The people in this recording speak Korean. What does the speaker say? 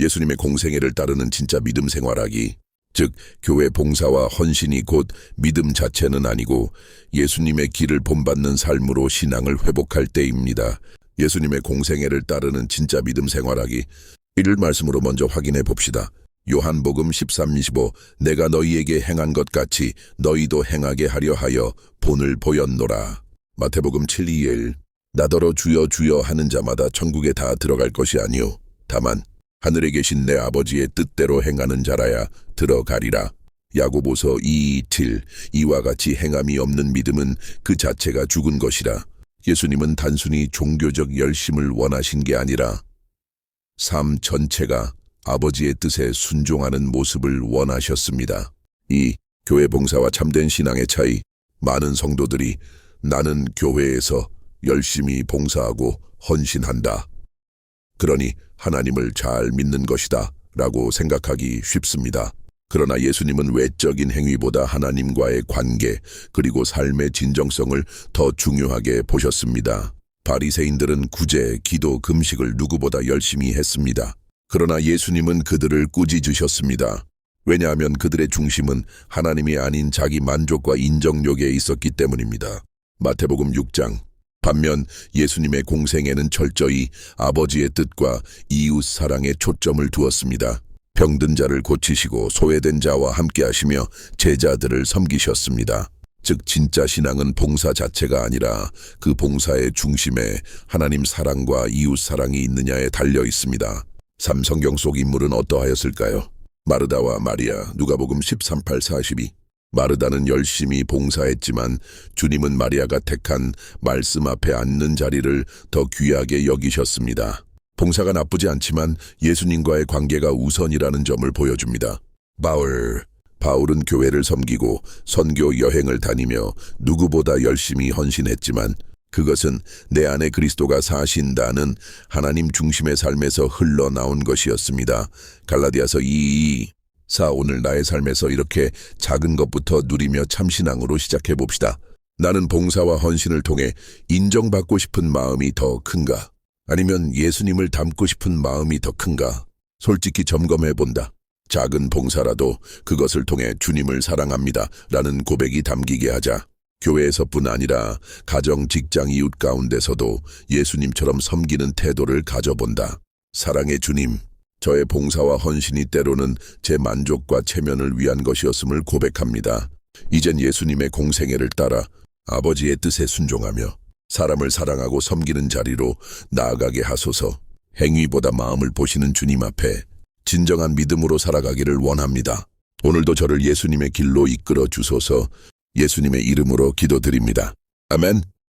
예수님의 공생애를 따르는 진짜 믿음 생활하기, 즉 교회 봉사와 헌신이 곧 믿음 자체는 아니고 예수님의 길을 본받는 삶으로 신앙을 회복할 때입니다. 예수님의 공생애를 따르는 진짜 믿음 생활하기, 이를 말씀으로 먼저 확인해 봅시다. 요한복음 13:25 내가 너희에게 행한 것 같이 너희도 행하게 하려 하여 본을 보였노라. 마태복음 7:21 나더러 주여 주여 하는 자마다 천국에 다 들어갈 것이 아니요 다만 하늘에 계신 내 아버지의 뜻대로 행하는 자라야 들어가리라. 야고보서 2:7 이와 같이 행함이 없는 믿음은 그 자체가 죽은 것이라. 예수님은 단순히 종교적 열심을 원하신 게 아니라 삶 전체가 아버지의 뜻에 순종하는 모습을 원하셨습니다. 이 교회 봉사와 참된 신앙의 차이, 많은 성도들이 나는 교회에서 열심히 봉사하고 헌신한다. 그러니 하나님을 잘 믿는 것이다. 라고 생각하기 쉽습니다. 그러나 예수님은 외적인 행위보다 하나님과의 관계 그리고 삶의 진정성을 더 중요하게 보셨습니다. 바리새인들은 구제, 기도, 금식을 누구보다 열심히 했습니다. 그러나 예수님은 그들을 꾸짖으셨습니다. 왜냐하면 그들의 중심은 하나님이 아닌 자기 만족과 인정욕에 있었기 때문입니다. 마태복음 6장 반면 예수님의 공생에는 철저히 아버지의 뜻과 이웃 사랑에 초점을 두었습니다. 병든 자를 고치시고 소외된 자와 함께 하시며 제자들을 섬기셨습니다. 즉 진짜 신앙은 봉사 자체가 아니라 그 봉사의 중심에 하나님 사랑과 이웃 사랑이 있느냐에 달려 있습니다. 삼성경 속 인물은 어떠하였을까요? 마르다와 마리아, 누가복음 13, 8, 42. 마르다는 열심히 봉사했지만 주님은 마리아가 택한 말씀 앞에 앉는 자리를 더 귀하게 여기셨습니다. 봉사가 나쁘지 않지만 예수님과의 관계가 우선이라는 점을 보여줍니다. 바울, 바울은 교회를 섬기고 선교 여행을 다니며 누구보다 열심히 헌신했지만 그것은 내 안에 그리스도가 사신다는 하나님 중심의 삶에서 흘러나온 것이었습니다. 갈라디아서 2, 4 오늘 나의 삶에서 이렇게 작은 것부터 누리며 참신앙으로 시작해 봅시다. 나는 봉사와 헌신을 통해 인정받고 싶은 마음이 더 큰가? 아니면 예수님을 닮고 싶은 마음이 더 큰가? 솔직히 점검해 본다. 작은 봉사라도 그것을 통해 주님을 사랑합니다. 라는 고백이 담기게 하자. 교회에서뿐 아니라 가정, 직장, 이웃 가운데서도 예수님처럼 섬기는 태도를 가져본다. 사랑의 주님, 저의 봉사와 헌신이 때로는 제 만족과 체면을 위한 것이었음을 고백합니다. 이젠 예수님의 공생애를 따라 아버지의 뜻에 순종하며 사람을 사랑하고 섬기는 자리로 나아가게 하소서 행위보다 마음을 보시는 주님 앞에 진정한 믿음으로 살아가기를 원합니다. 오늘도 저를 예수님의 길로 이끌어 주소서 예수님의 이름으로 기도드립니다. 아멘.